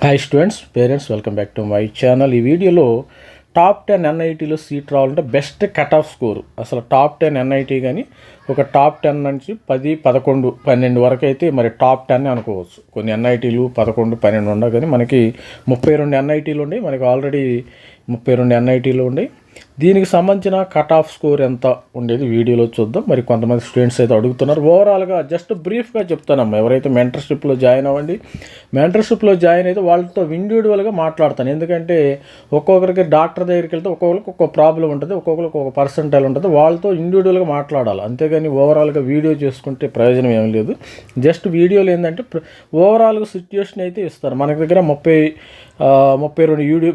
Hi students parents welcome back to my channel ఈ వీడియోలో top ten ఎన్ఐటీలో seat రావాలంటే బెస్ట్ కట్ ఆఫ్ స్కోర్ అసలు టాప్ టెన్ ఎన్ఐటీ కానీ ఒక టాప్ టెన్ నుంచి పది పదకొండు పన్నెండు వరకు అయితే మరి టాప్ టెన్ అనుకోవచ్చు. కొన్ని ఎన్ఐటీలు పదకొండు పన్నెండు ఉండవు కానీ మనకి ముప్పై రెండు ఎన్ఐటీలు ఉండి మనకి ఆల్రెడీ ముప్పై రెండు ఎన్ఐటీలు ఉండి దీనికి సంబంధించిన కట్ ఆఫ్ స్కోర్ ఎంత ఉండేది వీడియోలో చూద్దాం. మరి కొంతమంది స్టూడెంట్స్ అయితే అడుగుతున్నారు. ఓవరాల్గా జస్ట్ బ్రీఫ్గా చెప్తానమ్మా. ఎవరైతే మెంటర్షిప్లో జాయిన్ అవ్వండి మెంటర్షిప్లో జాయిన్ అయితే వాళ్ళతో ఇండివిజువల్గా మాట్లాడతాను. ఎందుకంటే ఒక్కొక్కరికి డాక్టర్ దగ్గరికి వెళ్తే ఒక్కొక్కరికి ఒక్కొక్క ప్రాబ్లం ఉంటుంది ఒక్కొక్కరికి ఒక పర్సంటైల్ ఉంటుంది. వాళ్ళతో ఇండివిజువల్గా మాట్లాడాలి. అంతేగాని ఓవరాల్గా వీడియో చేసుకుంటే ప్రయోజనం ఏం లేదు. జస్ట్ వీడియోలు ఏంటంటే ఓవరాల్గా సిచ్యుయేషన్ అయితే ఇస్తారు. మనకి దగ్గర ముప్పై ముప్పై రెండు యూడి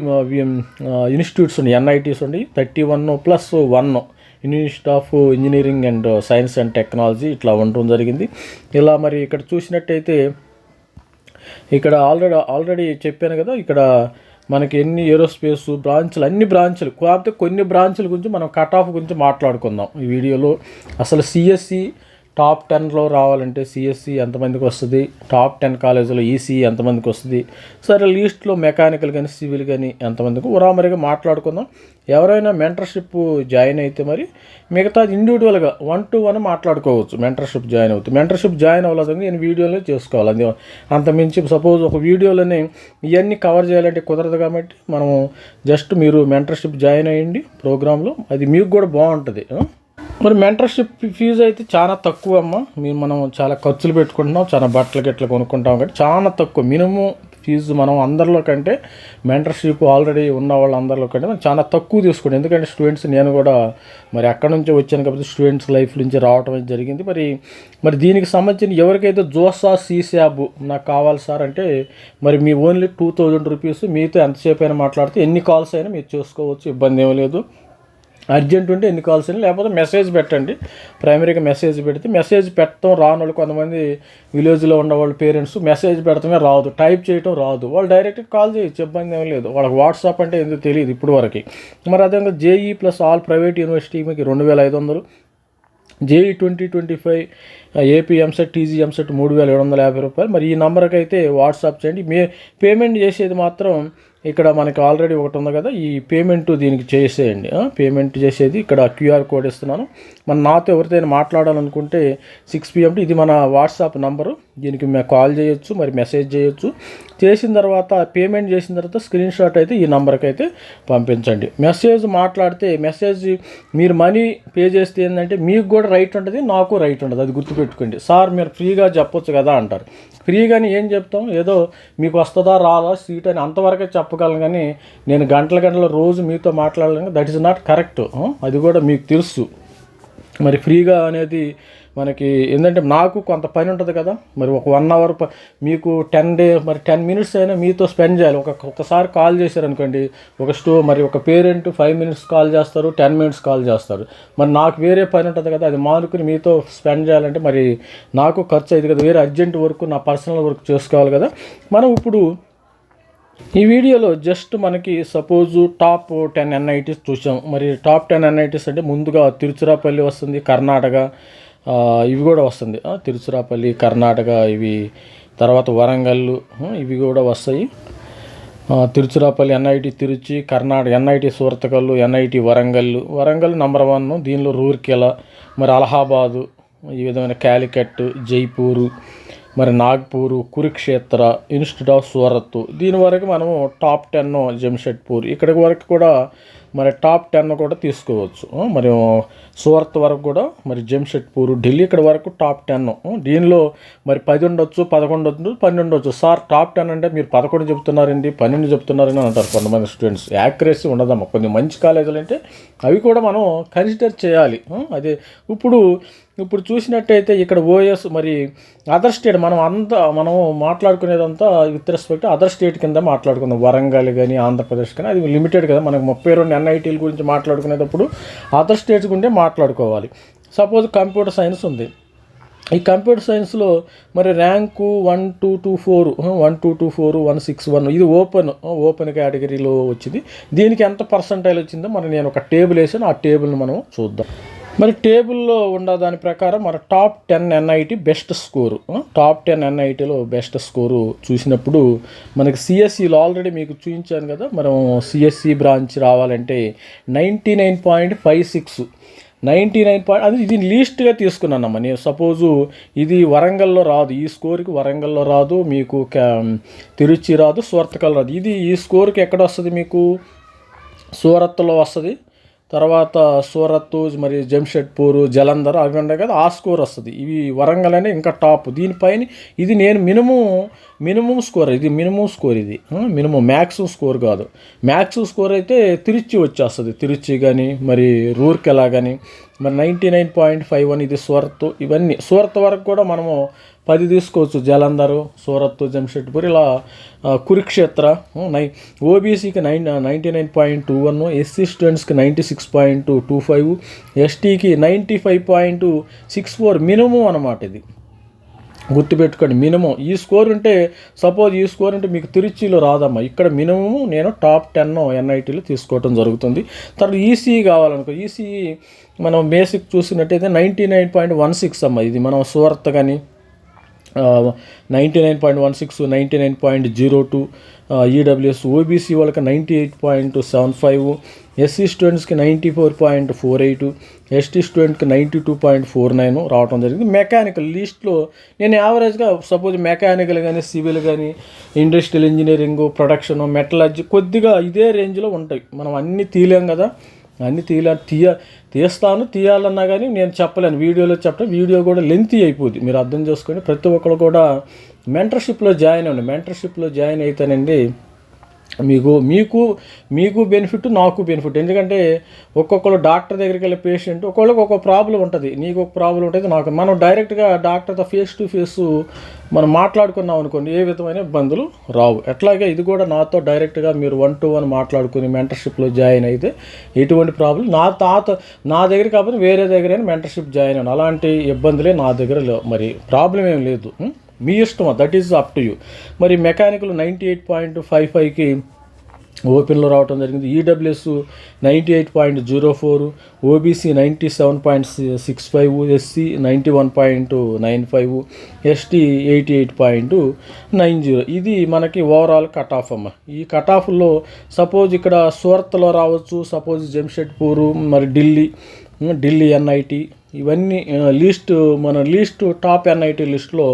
ఇన్స్టిట్యూట్స్ ఉన్నాయి. ఎన్ఐటీస్ ఉన్నాయి. Thirty one plus one institute of engineering and science and technology ఇట్లా ఉండడం జరిగింది. ఇలా మరి ఇక్కడ చూసినట్టయితే ఇక్కడ ఆల్రెడీ ఆల్రెడీ చెప్పాను కదా ఇక్కడ మనకి ఎన్ని ఏరోస్పేస్ బ్రాంచ్లు అన్ని బ్రాంచ్లు. కాకపోతే కొన్ని బ్రాంచ్ల గురించి మనం కట్ ఆఫ్ గురించి మాట్లాడుకుందాం ఈ వీడియోలో. అసలు సిఎస్సి టాప్ టెన్లో రావాలంటే సిఎస్సి ఎంతమందికి వస్తుంది? టాప్ టెన్ కాలేజీలో ఈసీ ఎంతమందికి వస్తుంది? సరే లీస్ట్లో మెకానికల్ కానీ సివిల్ కానీ ఎంతమందికి? ఉరామరిగా మాట్లాడుకుందాం. ఎవరైనా మెంటర్షిప్ జాయిన్ అయితే మరి మిగతా ఇండివిజువల్గా వన్ టు వన్ మాట్లాడుకోవచ్చు. మెంటర్షిప్ జాయిన్ అవుతుంది మెంటర్షిప్ జాయిన్ అవ్వలేదు నేను వీడియోలో చేసుకోవాలి. అంతే. అంత మించి సపోజ్ ఒక వీడియోలోనే ఇవన్నీ కవర్ చేయాలంటే కుదరదు కాబట్టి మనం జస్ట్ మీరు మెంటర్షిప్ జాయిన్ అయ్యండి ప్రోగ్రాంలో. అది మీకు కూడా బాగుంటుంది. మరి మెంటర్షిప్ ఫీజు అయితే చాలా తక్కువ అమ్మ. మీరు మనం చాలా ఖర్చులు పెట్టుకుంటున్నాం చాలా బట్టలు గిట్ల కొనుక్కుంటాం కాబట్టి చాలా తక్కువ. మినిమం ఫీజు మనం అందరిలో కంటే మెంటర్షిప్ ఆల్రెడీ ఉన్న వాళ్ళందరిలో కంటే మనం చాలా తక్కువ తీసుకుంటాం. ఎందుకంటే స్టూడెంట్స్ నేను కూడా మరి అక్కడ నుంచి వచ్చాను కాబట్టి స్టూడెంట్స్ లైఫ్ నుంచి రావటం అనేది జరిగింది. మరి మరి దీనికి సంబంధించిన ఎవరికైతే జోసా సీసాబ్ నాకు కావాలి సార్ అంటే మరి మీ ఓన్లీ టూ థౌజండ్ రూపీస్ మీతో ఎంతసేపు అయినా మాట్లాడితే ఎన్ని కాల్స్ అయినా మీరు చూసుకోవచ్చు ఇబ్బంది ఏమీ లేదు. అర్జెంట్ ఉంటే ఎన్ని కాల్స్ అయినా లేకపోతే మెసేజ్ పెట్టండి. ప్రైమరీగా మెసేజ్ పెడితే మెసేజ్ పెట్టడం రాని వాళ్ళు కొంతమంది విలేజ్లో ఉన్న వాళ్ళ పేరెంట్స్ మెసేజ్ పెడతామే రాదు టైప్ చేయటం రాదు. వాళ్ళు డైరెక్ట్ కాల్ చేయొచ్చు ఇబ్బంది ఏం లేదు. వాళ్ళకి వాట్సాప్ అంటే ఎందుకు తెలియదు ఇప్పుడు వరకు. మరి అదేవిధంగా జేఈ ప్లస్ ఆల్ ప్రైవేట్ యూనివర్సిటీకి రెండు వేల ఐదు వందలు JEE twenty twenty five AP EAMCET TG EAMCET మూడు వేల ఏడు వందల యాభై రూపాయలు. మరి ఈ నెంబర్కి అయితే వాట్సాప్ చేయండి. మే పేమెంట్ చేసేది మాత్రం ఇక్కడ మనకి ఆల్రెడీ ఒకటి ఉంది కదా ఈ పేమెంట్ దీనికి చేసేయండి. పేమెంట్ చేసేది ఇక్కడ క్యూఆర్ కోడ్ ఇస్తున్నాను. మన నాతో ఎవరితోనైనా మాట్లాడాలనుకుంటే సిక్స్ పిఎం ఇది మన వాట్సాప్ నంబరు దీనికి మేము కాల్ చేయొచ్చు మరి మెసేజ్ చేయొచ్చు. చేసిన తర్వాత పేమెంట్ చేసిన తర్వాత స్క్రీన్ షాట్ అయితే ఈ నెంబర్కి అయితే పంపించండి. మెసేజ్ మాట్లాడితే మెసేజ్ మీరు మనీ పే చేస్తే ఏంటంటే మీకు కూడా రైట్ ఉంటుంది నాకు రైట్ ఉంటుంది. అది గుర్తుపెట్టుకోండి. సార్ మీరు ఫ్రీగా చెప్పొచ్చు కదా అంటారు. ఫ్రీగాని ఏం చెప్తాం? ఏదో మీకు వస్తుందా రాదా సీట్ అని అంతవరకే చెప్పగలను కానీ నేను గంటల గంటల రోజు మీతో మాట్లాడలేను. దట్ ఈస్ నాట్ కరెక్ట్ అది కూడా మీకు తెలుసు. మరి ఫ్రీగా అనేది మనకి ఏంటంటే నాకు కొంత పని ఉంటుంది కదా మరి ఒక వన్ అవర్ మీకు టెన్ డే మరి టెన్ మినిట్స్ అయినా మీతో స్పెండ్ చేయాలి. ఒక ఒకసారి కాల్ చేశారనుకోండి ఒక స్టో మరి ఒక పేరెంట్ ఫైవ్ మినిట్స్ కాల్ చేస్తారు టెన్ మినిట్స్ కాల్ చేస్తారు. మరి నాకు వేరే పని ఉంటుంది కదా అది మానుకుని మీతో స్పెండ్ చేయాలంటే మరి నాకు ఖర్చు అయింది కదా వేరే అర్జెంట్ వర్క్ నా పర్సనల్ వర్క్ చేసుకోవాలి కదా. మనం ఇప్పుడు ఈ వీడియోలో జస్ట్ మనకి సపోజు టాప్ టెన్ ఎన్ఐటీస్ చూసాం. మరి టాప్ టెన్ ఎన్ఐటీస్ అంటే ముందుగా తిరుచిరాపల్లి వస్తుంది కర్ణాటక ఇవి కూడా వస్తుంది. తిరుచిరాపల్లి కర్ణాటక ఇవి తర్వాత వరంగల్ ఇవి కూడా వస్తాయి. Tiruchirappalli NIT Tiruchi Karnataka NIT Surathkal NIT Warangal Warangal number one దీనిలో రూర్కెలా మరి అలహాబాదు ఈ విధమైన క్యాలికట్ జైపూరు మరి నాగ్పూరు కురుక్షేత్ర ఇన్స్టిట్యూట్ ఆఫ్ సూరత్ దీని వరకు మనము టాప్ టెన్ జంషెడ్పూర్. ఇక్కడికి వరకు కూడా మరి టాప్ టెన్ కూడా తీసుకోవచ్చు. మరి సూరత్ వరకు కూడా మరి జంషెడ్పూర్ ఢిల్లీ ఇక్కడ వరకు టాప్ టెన్. దీనిలో మరి పది ఉండొచ్చు పదకొండు ఉండొచ్చు పన్నెండు ఉండొచ్చు. సార్ టాప్ టెన్ అంటే మీరు పదకొండు చెప్తున్నారండి పన్నెండు చెప్తున్నారని అంటారు కొంతమంది స్టూడెంట్స్. యాక్యురసీ ఉండదమ్మా. కొన్ని మంచి కాలేజీలు అంటే అవి కూడా మనం కన్సిడర్ చేయాలి. అదే ఇప్పుడు ఇప్పుడు చూసినట్టయితే ఇక్కడ ఓఎస్ మరి అదర్ స్టేట్ మనం అంతా మనం మాట్లాడుకునేదంతా విత్ రెస్పెక్ట్ అదర్ స్టేట్ కింద మాట్లాడుకుందాం. వరంగల్ కానీ ఆంధ్రప్రదేశ్ కానీ అది లిమిటెడ్ కదా. మనకు ముప్పై రెండు ఎన్ఐటీల గురించి మాట్లాడుకునేటప్పుడు అదర్ స్టేట్స్ గురించే మాట్లాడుకోవాలి. సపోజ్ కంప్యూటర్ సైన్స్ ఉంది. ఈ కంప్యూటర్ సైన్స్లో మరి rank one two two four one two two four one six one ఇది ఓపెన్ ఓపెన్ కేటగిరీలో వచ్చింది. దీనికి ఎంత పర్సంటైల్ వచ్చిందో మరి నేను ఒక టేబుల్ వేసాను. ఆ టేబుల్ని మనం చూద్దాం. మరి టేబుల్లో ఉన్న దాని ప్రకారం మన top ten NIT best score. Top ten ఎన్ఐటీలో best score చూసినప్పుడు మనకి సిఎస్సిలో ఆల్రెడీ మీకు చూపించాను కదా మనం సిఎస్సి బ్రాంచ్ రావాలంటే ninety nine point five six. Ninety nine point అది ఇది లీస్ట్గా తీసుకున్నానమ్మా. నేను సపోజు ఇది వరంగల్లో రాదు ఈ స్కోర్కి వరంగల్లో రాదు మీకు తిరుచి రాదు సూరత్కల్ రాదు. ఇది ఈ స్కోర్కి ఎక్కడ వస్తుంది మీకు? సూరత్లో వస్తుంది. తర్వాత సూరత్ మరి జంషెడ్పూర్ జలంధర్ అవి ఉన్నాయి కదా ఆ స్కోర్ వస్తుంది. ఇవి వరంగల్ అనే ఇంకా టాప్ దీనిపైన ఇది నేను మినిమం మినిమం స్కోర్ ఇది మినిమం స్కోర్ ఇది. మినిమం మ్యాక్స్ స్కోర్ కాదు. మ్యాక్స్ స్కోర్ అయితే తిరుచి వచ్చేస్తుంది. తిరుచి కానీ మరి రూర్కెలా కానీ మరి ninety nine point five one ఇది సూరత్. ఇవన్నీ సూరత్ వరకు కూడా మనము పది తీసుకోవచ్చు. జలంధర్ సూరత్ జంషెడ్పూర్ ఇలా కురుక్షేత్ర నై ఓబీసీకి nine ninety nine point two one SC స్టూడెంట్స్కి ninety six point two five ఎస్టీకి ninety five point six four minimum అనమాట ఇది. గుర్తుపెట్టుకోండి మినిమం. ఈ స్కోర్ ఉంటే సపోజ్ ఈ స్కోర్ ఉంటే మీకు తిరుచిలో రాదమ్మా. ఇక్కడ మినిమం నేను టాప్ టెన్ ఎన్ఐటీలో తీసుకోవటం జరుగుతుంది. తర్వాత ఈసీఈ కావాలనుకో ఈసీఈ మనం బేసిక్ చూసినట్టయితే ninety nine point one six అమ్మ ఇది. మనం సూరత్ కానీ ninety nine point one six ninety nine point zero two EWS OBC వాళ్ళకి ninety eight point seven five SC స్టూడెంట్స్కి ninety four point four eight ST స్టూడెంట్కి ninety two point four nine రావడం జరిగింది. Mechanical లిస్ట్లో నేను యావరేజ్గా సపోజ్ మెకానికల్ కానీ civil కానీ ఇండస్ట్రియల్ ఇంజనీరింగ్ ప్రొడక్షన్ మెటలర్జీ కొద్దిగా ఇదే రేంజ్లో ఉంటాయి. మనం అన్నీ తీయలేం కదా. అన్నీ తీయాల తీయ తీస్తాను తీయాలన్నా కానీ నేను చెప్పలేను. వీడియోలో చెప్పడం వీడియో కూడా లెంతీ అయిపోద్ది. మీరు అర్థం చేసుకొని ప్రతి ఒక్కరు కూడా మెంటర్షిప్లో జాయిన్ అవ్వండి. మెంటర్షిప్లో జాయిన్ అయితేనండి మీకు మీకు మీకు బెనిఫిట్ నాకు బెనిఫిట్ ఎందుకంటే ఒక్కొక్కరు డాక్టర్ దగ్గరికి వెళ్ళే పేషెంట్ ఒక్కొక్కరికి ఒక్కొక్క ప్రాబ్లం ఉంటుంది. నీకు ఒక ప్రాబ్లం ఉంటుంది నాకు. మనం డైరెక్ట్గా డాక్టర్తో ఫేస్ టు ఫేస్ మనం మాట్లాడుకున్నాం అనుకోండి ఏ విధమైన ఇబ్బందులు రావు. ఎట్లాగే ఇది కూడా నాతో డైరెక్ట్గా మీరు వన్ టు వన్ మాట్లాడుకుని మెంటర్షిప్లో జాయిన్ అయితే ఎటువంటి ప్రాబ్లం నా తాత నా దగ్గర కాకపోతే వేరే దగ్గర మెంటర్షిప్ జాయిన్ అవ్వను అలాంటి ఇబ్బందులే నా దగ్గర మరి ప్రాబ్లం ఏం లేదు. మీ ఇష్టం that is up to you మరి mechanical ninety eight point five ఫైవ్కి ఓపెన్లో రావడం జరిగింది. EWS ninety eight point zero four OBC ninety seven point six five SC ninety one point nine five ST eighty eight point nine zero. ఇది మనకి overall cut off అమ్మ. ఈ cut ఆఫ్లో suppose ఇక్కడ సూరత్లో రావచ్చు సపోజ్ జంషెడ్పూర్ మరి ఢిల్లీ ఢిల్లీ ఎన్ఐటి ఇవన్నీ least మన లీస్ట్ టాప్ ఎన్ఐటి లిస్ట్లో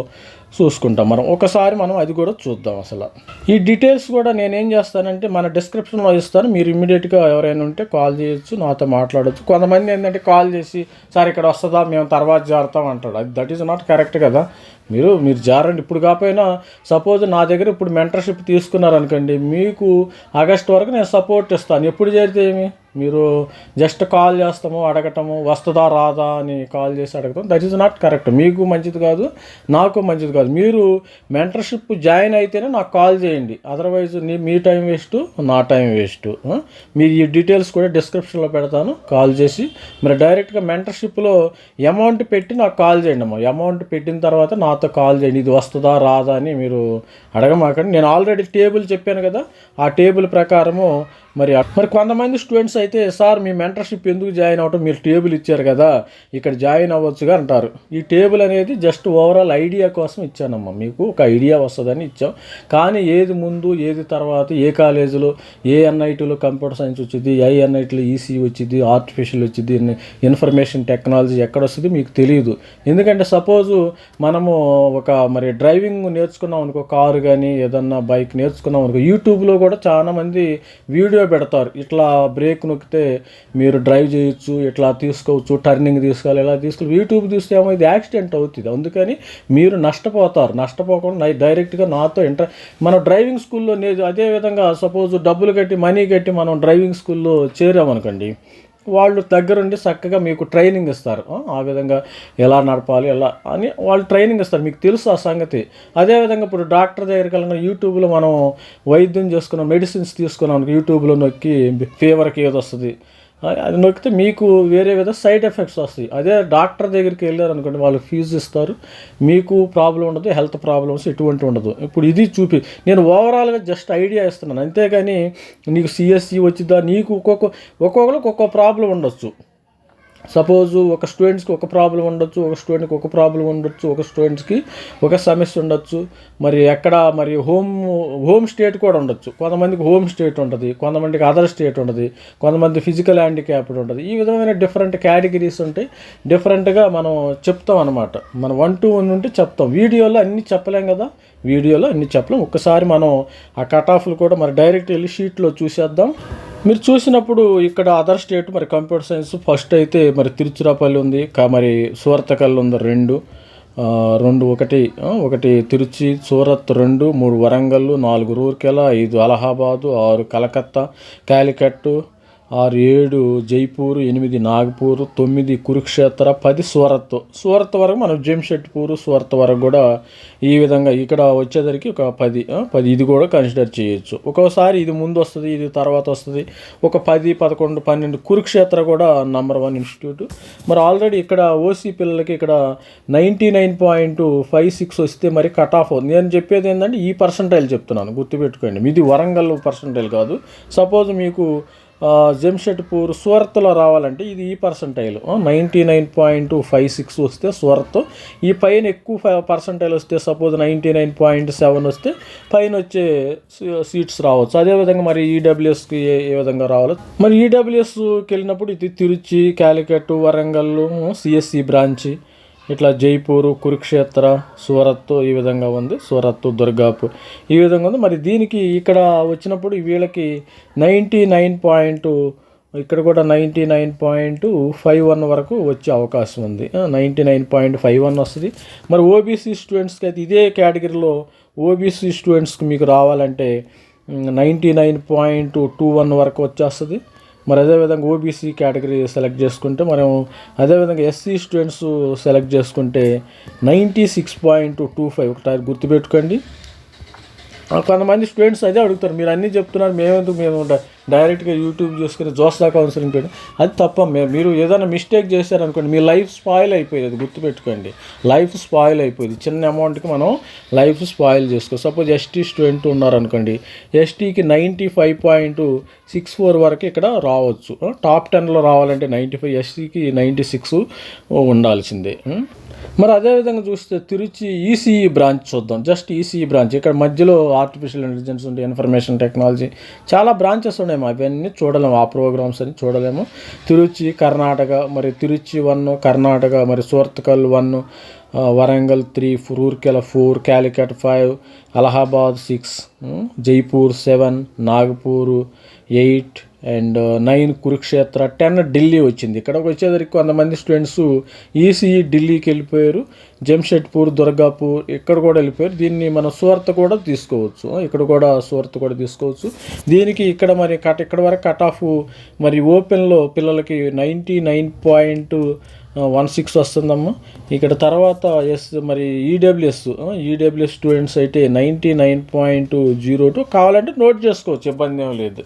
చూసుకుంటాం మనం. ఒకసారి మనం అది కూడా చూద్దాం అసలు. ఈ డీటెయిల్స్ కూడా నేనేం చేస్తానంటే మన డిస్క్రిప్షన్లో ఇస్తాను. మీరు ఇమ్మీడియట్గా ఎవరైనా ఉంటే కాల్ చేయొచ్చు నాతో మాట్లాడొచ్చు. కొంతమంది ఏంటంటే కాల్ చేసి సార్ ఇక్కడ వస్తుందా? మేము తర్వాత జారుతాం అంటాడు. అది దట్ ఈజ్ నాట్ కరెక్ట్ కదా. మీరు మీరు జారండి. ఇప్పుడు కాకపోయినా సపోజ్ నా దగ్గర ఇప్పుడు మెంటర్షిప్ తీసుకున్నారనుకోండి మీకు ఆగస్ట్ వరకు నేను సపోర్ట్ ఇస్తాను. ఎప్పుడు చేరితే ఏమి? మీరు జస్ట్ కాల్ చేస్తాము అడగటము వస్తుందా రాదా అని కాల్ చేసి అడగటం దట్ ఈజ్ నాట్ కరెక్ట్ మీకు మంచిది కాదు నాకు మంచిది కాదు. మీరు మెంటర్షిప్ జాయిన్ అయితేనే నాకు కాల్ చేయండి. అదర్వైజ్ నీ మీ టైం వేస్ట్ నా టైం వేస్ట్ మీ ఈ డీటెయిల్స్ కూడా డిస్క్రిప్షన్లో పెడతాను కాల్ చేసి. మీరు డైరెక్ట్గా మెంటర్షిప్లో అమౌంట్ పెట్టి నాకు కాల్ చేయండి అమ్మ. అమౌంట్ పెట్టిన తర్వాత నాతో కాల్ చేయండి. ఇది వస్తుందా రాదా అని మీరు అడగమాకండి. నేను ఆల్రెడీ టేబుల్ చెప్పాను కదా ఆ టేబుల్ ప్రకారము మరి మరి కొంతమంది స్టూడెంట్స్ అయితే సార్ మీ మెంటర్షిప్ ఎందుకు జాయిన్ అవ్వటం మీరు టేబుల్ ఇచ్చారు కదా ఇక్కడ జాయిన్ అవ్వచ్చుగా అంటారు. ఈ టేబుల్ అనేది జస్ట్ ఓవరాల్ ఐడియా కోసం ఇచ్చానమ్మా. మీకు ఒక ఐడియా వస్తుందని ఇచ్చాం. కానీ ఏది ముందు ఏది తర్వాత ఏ కాలేజీలో ఏ ఎన్ఐటీలో కంప్యూటర్ సైన్స్ వచ్చింది ఏ ఎన్ఐటీలో ఈసీ వచ్చింది ఆర్టిఫిషియల్ వచ్చింది ఇన్ఫర్మేషన్ టెక్నాలజీ ఎక్కడ వస్తుంది మీకు తెలియదు. ఎందుకంటే సపోజు మనము ఒక మరి డ్రైవింగ్ నేర్చుకున్నాం అనుకో కారు కానీ ఏదన్నా బైక్ నేర్చుకున్నాం అనుకో యూట్యూబ్లో కూడా చాలామంది వీడియో వీడియో పెడతారు. ఇట్లా బ్రేక్ నొక్కితే మీరు డ్రైవ్ చేయొచ్చు ఇట్లా తీసుకోవచ్చు టర్నింగ్ తీసుకోవాలి ఇలా తీసుకోవాలి. యూట్యూబ్ చూస్తే ఏమో ఇది యాక్సిడెంట్ అవుతుంది. అందుకని మీరు నష్టపోతారు. నష్టపోకుండా డైరెక్ట్గా నాతో ఇంటర్ మనం డ్రైవింగ్ స్కూల్లో నే అదే విధంగా సపోజ్ డబ్బులు కట్టి మనీ కట్టి మనం డ్రైవింగ్ స్కూల్లో చేరామనుకోండి వాళ్ళు దగ్గరుండి చక్కగా మీకు ట్రైనింగ్ ఇస్తారు. ఆ, విధంగా ఎలా నడపాలి ఎలా అని వాళ్ళు ట్రైనింగ్ ఇస్తారు. మీకు తెలుసు ఆ సంగతి. అదేవిధంగా ఇప్పుడు డాక్టర్ దగ్గరికి వెళ్ళిన యూట్యూబ్లో మనం వైద్యం చేసుకున్నాం మెడిసిన్స్ తీసుకున్నాం యూట్యూబ్లో నొక్కి ఫీవర్కి ఏది వస్తుంది. అది నొక్కితే మీకు వేరే విధంగా సైడ్ ఎఫెక్ట్స్ వస్తాయి. అదే డాక్టర్ దగ్గరికి వెళ్ళారు అనుకోండి వాళ్ళు ఫీజు ఇస్తారు. మీకు ప్రాబ్లం ఉండదు హెల్త్ ప్రాబ్లమ్స్ ఎటువంటి ఉండదు. ఇప్పుడు ఇది చూపి నేను ఓవరాల్గా జస్ట్ ఐడియా ఇస్తున్నాను. అంతేగాని నీకు సిఎస్సి వచ్చిద్దా నీకు ఒక్కొక్క ఒక్కొక్కరికి ఒక్కొక్క ప్రాబ్లం ఉండొచ్చు. సపోజు ఒక స్టూడెంట్స్కి ఒక ప్రాబ్లం ఉండొచ్చు ఒక స్టూడెంట్కి ఒక ప్రాబ్లం ఉండొచ్చు ఒక స్టూడెంట్స్కి ఒక సమస్య ఉండొచ్చు. మరి ఎక్కడ మరి హోమ్ హోమ్ స్టేట్ కూడా ఉండొచ్చు. కొంతమందికి హోమ్ స్టేట్ ఉంటుంది కొంతమందికి అదర్ స్టేట్ ఉంటుంది కొంతమంది ఫిజికల్ హ్యాండిక్యాప్డ్ ఉంటుంది. ఈ విధమైన డిఫరెంట్ కేటగిరీస్ ఉంటాయి డిఫరెంట్గా మనం చెప్తాం అనమాట మనం వన్ టు వన్ ఉంటే చెప్తాం. వీడియోలో అన్నీ చెప్పలేం కదా? వీడియోలో అన్ని చెప్పలేం. ఒక్కసారి మనం ఆ కట్ ఆఫ్లు కూడా మరి డైరెక్ట్ వెళ్ళి షీట్లో చూసేద్దాం. మీరు చూసినప్పుడు ఇక్కడ అదర్ స్టేట్ మరి కంప్యూటర్ సైన్స్ ఫస్ట్ అయితే మరి తిరుచిరాపల్లి ఉంది. కా మరి సూరతకల్ ఉంది రెండు. రెండు ఒకటి ఒకటి తిరుచి సూరత్ రెండు మూడు వరంగల్ నాలుగు రూర్కెల ఐదు అలహాబాదు ఆరు కలకత్తా కాలికట్టు ఆరు ఏడు జైపూర్ ఎనిమిది నాగపూర్ తొమ్మిది కురుక్షేత్ర పది సూరత్ సూరత్ వరకు మనం జంషెడ్పూర్ సూరత్ వరకు కూడా ఈ విధంగా ఇక్కడ వచ్చేసరికి ఒక పది పది ఇది కూడా కన్సిడర్ చేయొచ్చు. ఒక్కోసారి ఇది ముందు వస్తుంది ఇది తర్వాత వస్తుంది. ఒక పది పదకొండు పన్నెండు కురుక్షేత్ర కూడా నంబర్ వన్ ఇన్స్టిట్యూట్ మరి ఆల్రెడీ ఇక్కడ ఓసీ పిల్లలకి ఇక్కడ ninety nine point five six వస్తే మరి కట్ ఆఫ్ అవుతుంది. నేను చెప్పేది ఏంటంటే ఈ పర్సంటైల్ చెప్తున్నాను గుర్తుపెట్టుకోండి. ఇది వరంగల్ పర్సంటైల్ కాదు. సపోజ్ మీకు జంషెడ్పూర్ సూరత్లో రావాలంటే ఇది ఈ percentile. Ninety nine point five six వస్తే సూరత్ ఈ పైన ఎక్కువ పర్సంటైల్ వస్తే suppose ninety nine point seven వస్తే పైన వచ్చే సీ- సీట్స్ రావచ్చు. అదేవిధంగా మరి ఈడబ్ల్యూఎస్కి ఏ ఏ విధంగా రావాలో. మరి ఈడబ్ల్యూఎస్కి వెళ్ళినప్పుడు ఇది తిరుచి క్యాలికట్ వరంగల్ సిఎస్సి బ్రాంచ్. ఇట్లా జైపూరు కురుక్షేత్ర సూరత్తు ఈ విధంగా ఉంది. సూరత్తు దుర్గాపూర్ ఈ విధంగా ఉంది. మరి దీనికి ఇక్కడ వచ్చినప్పుడు వీళ్ళకి నైంటీ నైన్ పాయింట్ ఇక్కడ కూడా ninety nine point five one వరకు వచ్చే అవకాశం ఉంది. Ninety nine point five one వస్తుంది. మరి ఓబీసీ స్టూడెంట్స్కి అయితే ఇదే కేటగిరీలో ఓబీసీ స్టూడెంట్స్కి మీకు రావాలంటే ninety nine point two one వరకు వచ్చేస్తుంది. మరి అదేవిధంగా ఓబీసీ కేటగిరీ సెలెక్ట్ చేసుకుంటే మనం అదేవిధంగా ఎస్సీ స్టూడెంట్స్ సెలెక్ట్ చేసుకుంటే ninety six point two five ఒకసారి గుర్తుపెట్టుకోండి. కొంతమంది స్టూడెంట్స్ అదే అడుగుతారు మీరు అన్నీ చెప్తున్నారు మేమెందుకు మేము డైరెక్ట్గా యూట్యూబ్ చూసుకుని జోస్లా కౌన్సిలింగ్ పెట్టి అది తప్ప మీరు ఏదైనా మిస్టేక్ చేశారనుకోండి మీ లైఫ్ స్పాయిల్ అయిపోయేది అది గుర్తుపెట్టుకోండి. లైఫ్ స్పాయిల్ అయిపోయింది. చిన్న అమౌంట్కి మనం లైఫ్ స్పాయిల్ చేసుకో సపోజ్ ఎస్టీ స్టూడెంట్ ఉన్నారనుకోండి ఎస్టీకి ninety five point six four వరకు ఇక్కడ రావచ్చు. టాప్ టెన్లో రావాలంటే నైంటీ ఫైవ్ ఎస్టీకి నైంటీ సిక్స్ ఉండాల్సిందే. మరి అదేవిధంగా చూస్తే తిరుచి ఈసీఈ బ్రాంచ్ చూద్దాం. Just ECE branch. ఇక్కడ మధ్యలో ఆర్టిఫిషియల్ ఇంటెలిజెన్స్ ఉంటే ఇన్ఫర్మేషన్ టెక్నాలజీ చాలా బ్రాంచెస్ ఉన్నాయి. అవన్నీ చూడలేము. ఆ ప్రోగ్రామ్స్ అని చూడలేము. తిరుచి కర్ణాటక మరి తిరుచి వన్ కర్ణాటక మరి Surathkal one Warangal three Rourkela four Calicut five Allahabad six Jaipur seven Nagpur eight and uh, nine Kurukshetra ten Delhi వచ్చింది. ఇక్కడికి వచ్చేసరికి కొంతమంది స్టూడెంట్స్ ఈసీఈ ఢిల్లీకి వెళ్ళిపోయారు. జంషెడ్పూర్ దుర్గాపూర్ ఇక్కడ కూడా వెళ్ళిపోయారు. దీన్ని మనం సూరత్ కూడా తీసుకోవచ్చు. ఇక్కడ కూడా సూరత్ కూడా తీసుకోవచ్చు. దీనికి ఇక్కడ మరి కట్ ఇక్కడ వరకు కట్ ఆఫ్ మరి ఓపెన్లో పిల్లలకి ninety nine point one six వస్తుందమ్మా. ఇక్కడ తర్వాత ఎస్ మరి ఈడబ్ల్యూఎస్ ఈడబ్ల్యూఎస్ స్టూడెంట్స్ అయితే ninety nine point zero two కావాలంటే నోట్ చేసుకోవచ్చు ఇబ్బంది ఏం లేదు.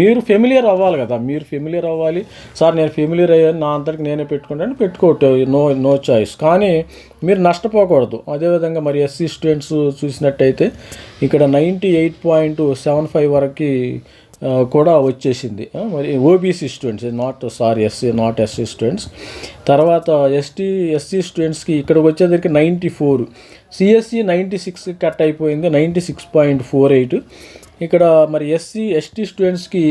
మీరు ఫెమిలియర్ అవ్వాలి కదా మీరు ఫెమిలియర్ అవ్వాలి. సార్ నేను ఫెమిలియర్ అయ్యాను నా అంతటికి నేనే పెట్టుకుంటాను పెట్టుకోవట్టు నో నో చాయిస్ కానీ మీరు నష్టపోకూడదు. అదేవిధంగా మరి ఎస్సీ స్టూడెంట్స్ చూసినట్టయితే ఇక్కడ ninety eight point seven five వరకు కూడా వచ్చేసింది. మరి OBC students not sorry SC not SC students తర్వాత ఎస్టీ ఎస్సీ స్టూడెంట్స్కి ఇక్కడికి వచ్చేసరికి ninety four CSE ninety six cut అయిపోయింది ninety six point four eight ఇక్కడ మరి ఎస్సీ ఎస్టీ స్టూడెంట్స్కి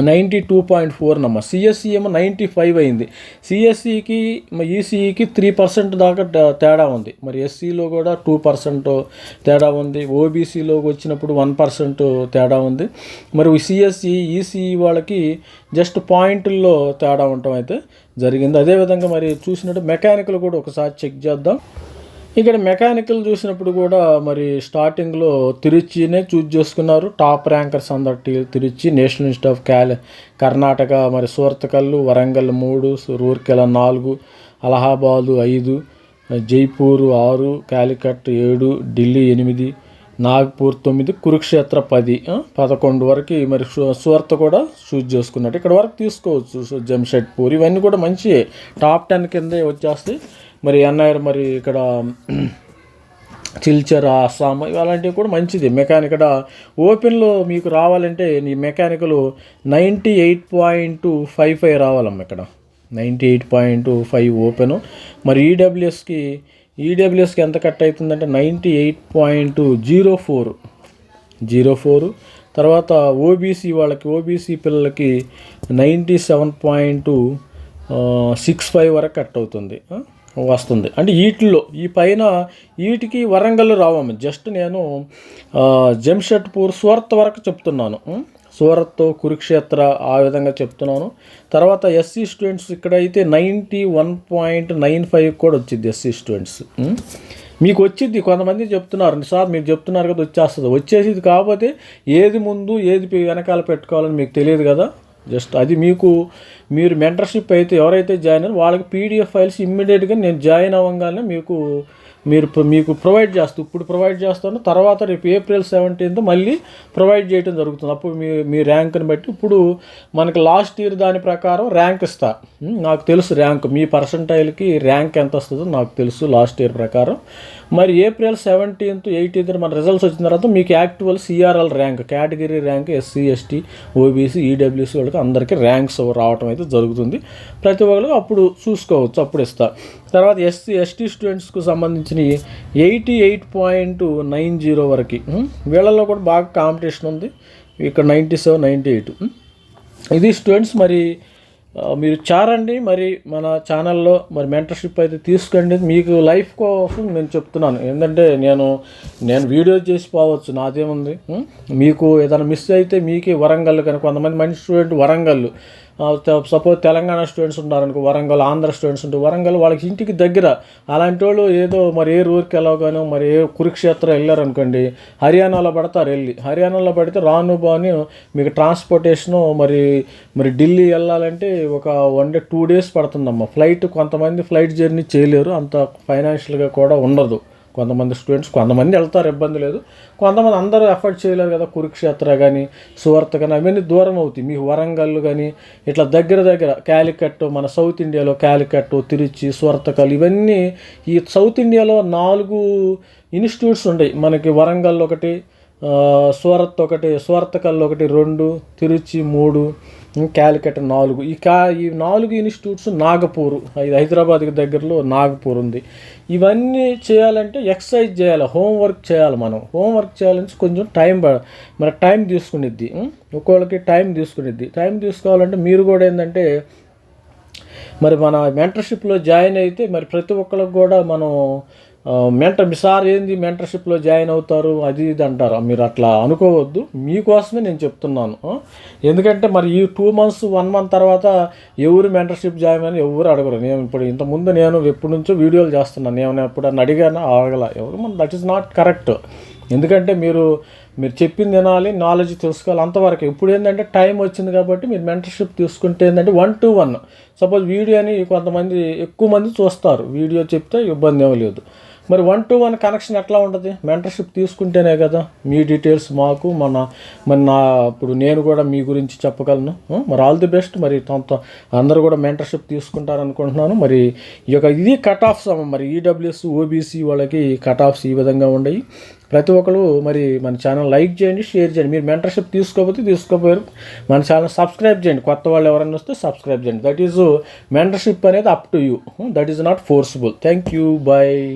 నైంటీ టూ పాయింట్ ఫోర్ నమ్మ. సిఎస్సి ఏమో నైంటీ ఫైవ్ అయింది. సిఎస్సికి ఈసీఈకి త్రీ పర్సెంట్ దాకా తేడా ఉంది. మరి ఎస్సీలో కూడా టూ పర్సెంట్ తేడా ఉంది. ఓబీసీలోకి వచ్చినప్పుడు వన్ పర్సెంట్ తేడా ఉంది. మరి సిఎస్సి ఈసీఈ వాళ్ళకి జస్ట్ పాయింట్ల్లో తేడా ఉండటం అయితే జరిగింది. అదేవిధంగా మరి చూసినట్టు మెకానికల్ కూడా ఒకసారి చెక్ చేద్దాం. ఇక్కడ మెకానికల్ చూసినప్పుడు కూడా మరి స్టార్టింగ్లో తిరుచినే చూజ్ చేసుకున్నారు. టాప్ ర్యాంకర్స్ అందరి తిరుచి నేషనల్ ఇన్స్టిట్యూట్ ఆఫ్ క్యాల కర్ణాటక మరి సూర్తకల్లు వరంగల్ మూడు రూర్కెల నాలుగు అలహాబాదు ఐదు జైపూర్ ఆరు కాలికట్ ఏడు ఢిల్లీ ఎనిమిది నాగ్పూర్ తొమ్మిది కురుక్షేత్ర పది పదకొండు వరకు మరి సు- కూడా చూజ్ చేసుకున్నట్టు ఇక్కడ వరకు తీసుకోవచ్చు. జంషెడ్పూర్ ఇవన్నీ కూడా మంచి టాప్ టెన్ కిందే వచ్చేస్తాయి. మరి అన్నయ్య మరి ఇక్కడ చిల్చర్ అస్సాం అలాంటివి కూడా మంచిది. మెకానిక్ ఇక్కడ ఓపెన్లో మీకు రావాలంటే నీ mechanical ninety eight point five five రావాలమ్మ ఇక్కడ. Ninety eight point five open. మరి ఈడబ్ల్యూఎస్కి ఈడబ్ల్యూఎస్కి ఎంత కట్ అవుతుందంటే ninety eight point zero four. Zero four. తర్వాత ఓబీసీ వాళ్ళకి ఓబీసీ పిల్లలకి ninety seven point six five వరకు కట్ అవుతుంది. వస్తుంది. అంటే వీటిల్లో ఈ పైన వీటికి వరంగల్ రావమ్మ. జస్ట్ నేను జంషెడ్పూర్ సూరత్ వరకు చెప్తున్నాను. సూరత్ కురుక్షేత్ర ఆ విధంగా చెప్తున్నాను. తర్వాత ఎస్సీ స్టూడెంట్స్ ఇక్కడైతే ninety one point nine five కూడా వచ్చింది ఎస్సీ స్టూడెంట్స్. మీకు వచ్చింది కొంతమంది చెప్తున్నారు. సార్ మీరు చెప్తున్నారు కదా వచ్చేస్తుంది. వచ్చేసింది కాకపోతే ఏది ముందు ఏది పే- వెనకాల పెట్టుకోవాలని మీకు తెలియదు కదా? జస్ట్ అది మీకు మీరు మెంటర్షిప్ అయితే ఎవరైతే జాయిన్ అయ్యారో వాళ్ళకి పీడిఎఫ్ ఫైల్స్ ఇమ్మీడియట్గా నేను జాయిన్ అవ్వగానే మీకు మీరు మీకు ప్రొవైడ్ చేస్తూ ఇప్పుడు ప్రొవైడ్ చేస్తాను తర్వాత రేపు ఏప్రిల్ సెవెంటీన్త్ మళ్ళీ ప్రొవైడ్ చేయడం జరుగుతుంది. అప్పుడు మీ మీ ర్యాంక్ని బట్టి ఇప్పుడు మనకి లాస్ట్ ఇయర్ దాని ప్రకారం ర్యాంక్ ఇస్తా. నాకు తెలుసు ర్యాంక్ మీ పర్సంటైల్కి ర్యాంక్ ఎంత వస్తుందో నాకు తెలుసు లాస్ట్ ఇయర్ ప్రకారం. మరి ఏప్రిల్ సెవెంటీన్త్ ఎయిటీన్త్ మన రిజల్ట్స్ వచ్చిన తర్వాత మీకు actual CRL rank category rank SC ST OBC EWC వాళ్ళకి అందరికీ ర్యాంక్స్ రావటం అయితే జరుగుతుంది. ప్రతి ఒక్కరికి అప్పుడు చూసుకోవచ్చు అప్పుడు ఇస్తా. తర్వాత ఎస్సీ ఎస్టీ స్టూడెంట్స్కు సంబంధించిన eighty eight point nine zero వరకు. వీళ్ళల్లో కూడా బాగా కాంపిటీషన్ ఉంది. ఇక్కడ నైంటీ సెవెన్ నైంటీ ఎయిట్. ఇది స్టూడెంట్స్ మరి మీరు చారండి. మరి మన ఛానల్లో మరి మెంటర్షిప్ అయితే తీసుకోండి. మీకు లైఫ్ కోసం నేను చెప్తున్నాను. ఏంటంటే నేను నేను వీడియో చేసి పోవచ్చు. నాదేముంది? మీకు ఏదైనా మిస్ అయితే మీకే వరంగల్ కానీ కొంతమంది మంచి student Warangal suppose Telangana students ఉన్నారనుకో Warangal Andhra students ఉంటే వరంగల్ వాళ్ళకి ఇంటికి దగ్గర అలాంటి వాళ్ళు ఏదో మరి ఏ ఊరికి వెళ్ళగానో మరి ఏ కురుక్షేత్రం వెళ్ళారనుకోండి హర్యానాలో పడతారు వెళ్ళి. హర్యానాలో పడితే రాను బాని మీకు ట్రాన్స్పోర్టేషను మరి మరి ఢిల్లీ వెళ్ళాలంటే ఒక వన్ డే టూ డేస్ పడుతుందమ్మా. ఫ్లైట్ కొంతమంది ఫ్లైట్ జర్నీ చేయలేరు అంత ఫైనాన్షియల్గా కూడా ఉండదు. కొంతమంది స్టూడెంట్స్ కొంతమంది వెళ్తారు ఇబ్బంది లేదు. కొంతమంది అందరూ ఎఫర్ట్ చేయలేరు కదా కురుక్షేత్ర కానీ సువర్త కానీ అవన్నీ దూరం అవుతాయి. మీకు వరంగల్ కానీ ఇట్లా దగ్గర దగ్గర క్యాలికట్ మన సౌత్ ఇండియాలో క్యాలికట్ తిరుచి సువర్తకల్ ఇవన్నీ ఈ సౌత్ ఇండియాలో నాలుగు ఇన్స్టిట్యూట్స్ ఉన్నాయి మనకి వరంగల్ ఒకటి సూరత్ ఒకటి సూరత్కల్ ఒకటి రెండు తిరుచి మూడు క్యాలికట్ నాలుగు. ఈ కా ఈ నాలుగు ఇన్స్టిట్యూట్స్ నాగపూర్ ఇది హైదరాబాద్కి దగ్గరలో నాగపూర్ ఉంది. ఇవన్నీ చేయాలంటే ఎక్సర్సైజ్ చేయాలి హోంవర్క్ చేయాలి మనం. హోంవర్క్ చేయాలంటే కొంచెం టైం మరి టైం తీసుకునిద్ది. ఒక్కొక్కరికి టైం తీసుకునిద్ది. టైం తీసుకోవాలంటే మీరు కూడా ఏంటంటే మరి మన మెంటర్షిప్లో జాయిన్ అయితే మరి ప్రతి ఒక్కరికి కూడా మనం మెంటర్ సార్ ఏంది మెంటర్షిప్లో జాయిన్ అవుతారు? అది ఇది అంటారు. మీరు అట్లా అనుకోవద్దు. మీకోసమే నేను చెప్తున్నాను. ఎందుకంటే మరి ఈ టూ మంత్స్ వన్ మంత్ తర్వాత ఎవరు మెంటర్షిప్ జాయిన్ అని ఎవరు అడగరు. నేను ఇప్పుడు ఇంతకుముందు నేను ఎప్పటి నుంచో వీడియోలు చేస్తున్నాను నేను ఎప్పుడన్నా అడిగానా? అడగల. ఎవరు దట్ ఈస్ నాట్ కరెక్ట్ ఎందుకంటే మీరు మీరు చెప్పింది వినాలి నాలెడ్జ్ తెలుసుకోవాలి అంతవరకు. ఇప్పుడు ఏంటంటే టైం వచ్చింది కాబట్టి మీరు మెంటర్షిప్ తీసుకుంటే ఏంటంటే వన్ టు వన్ సపోజ్ వీడియోని కొంతమంది ఎక్కువ మంది చూస్తారు. వీడియో చెప్తే ఇబ్బంది ఏమీ లేదు. మరి వన్ టు వన్ కనెక్షన్ ఎట్లా ఉంటుంది? మెంటర్షిప్ తీసుకుంటేనే కదా మీ డీటెయిల్స్ మాకు మన మరి నా ఇప్పుడు నేను కూడా మీ గురించి చెప్పగలను. మరి ఆల్ ది బెస్ట్ మరి తొంత అందరూ కూడా మెంటర్షిప్ తీసుకుంటారు అనుకుంటున్నాను మరి ఈ యొక్క ఇది కట్ ఆఫ్స్ మరి ఈడబ్ల్యూఎస్ ఓబీసీ వాళ్ళకి కట్ ఆఫ్స్ ఈ విధంగా ఉండయి. ప్రతి ఒక్కరు మరి మన ఛానల్ లైక్ చేయండి షేర్ చేయండి. మీరు మెంటర్షిప్ తీసుకోకపోతే తీసుకోపోయారు మన ఛానల్ సబ్స్క్రైబ్ చేయండి. కొత్త వాళ్ళు ఎవరైనా వస్తే సబ్స్క్రైబ్ చేయండి. దట్ ఈజ్ మెంటర్షిప్ అనేది up to you that is not forceful thank you bye